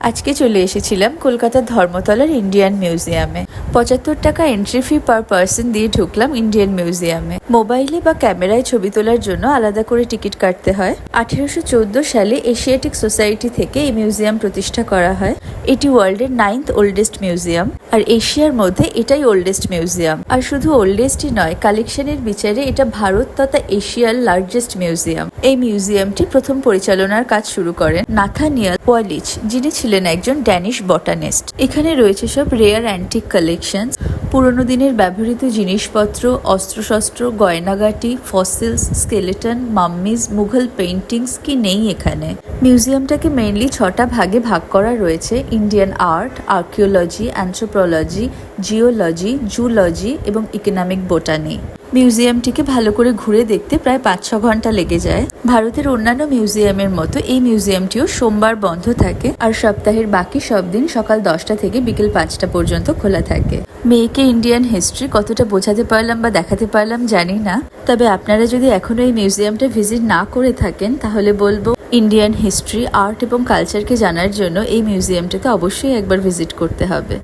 আজকে চলে এসেছিলাম কলকাতার ধর্মতলার ইন্ডিয়ান মিউজিয়ামে। পঁচাত্তর টাকা এন্ট্রি ফি পার পার্সন দিয়ে ঢুকলাম ইন্ডিয়ান মিউজিয়ামে মোবাইলে বা ক্যামেরায় ছবি তোলার জন্য আলাদা করে টিকিট কাটতে হয়। আঠেরোশো সালে এশিয়াটিক সোসাইটি থেকে এই মিউজিয়াম প্রতিষ্ঠা করা হয়। এটি ওয়ার্ল্ডের নাইন্থ ওল্ডেস্ট মিউজিয়াম আর এশিয়ার মধ্যে এটাই ওল্ডেস্ট মিউজিয়াম আর শুধু ওল্ডেস্টই নয় কালেকশনের বিচারে এটা ভারত তথা এশিয়ার লার্জেস্ট মিউজিয়াম এই মিউজিয়ামটি প্রথম পরিচালনার কাজ শুরু করেন নাথানিয়াল ওয়ালিচ, যিনি ছিলেন একজন ড্যানিশ বটানিস্ট এখানে রয়েছে সব রেয়ার অ্যান্টিক কালেকশন পুরনো দিনের ব্যবহৃত জিনিসপত্র অস্ত্রশস্ত্র গয়নাগাটি fossils skeleton mummies Mughal paintings কি নেই এখানে? মিউজিয়ামটাকে মেইনলি ছটা ভাগে ভাগ করা রয়েছে Indian art archaeology anthropology geology zoology এবং ইকোনমিক বোটানি মিউজিয়ামটিকে ভালো করে ঘুরে দেখতে প্রায় পাঁচ ছ ঘণ্টা লেগে যায়। ভারতের অন্যান্য মিউজিয়ামের মতো এই মিউজিয়ামটিও সোমবার বন্ধ থাকে আর সপ্তাহের বাকি সব দিন সকাল দশটা থেকে বিকেল পাঁচটা পর্যন্ত খোলা থাকে। মেয়েকে ইন্ডিয়ান হিস্ট্রি কতটা বোঝাতে পারলাম বা দেখাতে পারলাম জানি না, তবে আপনারা যদি এখনও এই মিউজিয়ামটা ভিজিট না করে থাকেন, তাহলে বলব ইন্ডিয়ান হিস্ট্রি আর্ট এবং কালচারকে জানার জন্য এই মিউজিয়ামটাতে অবশ্যই একবার ভিজিট করতে হবে।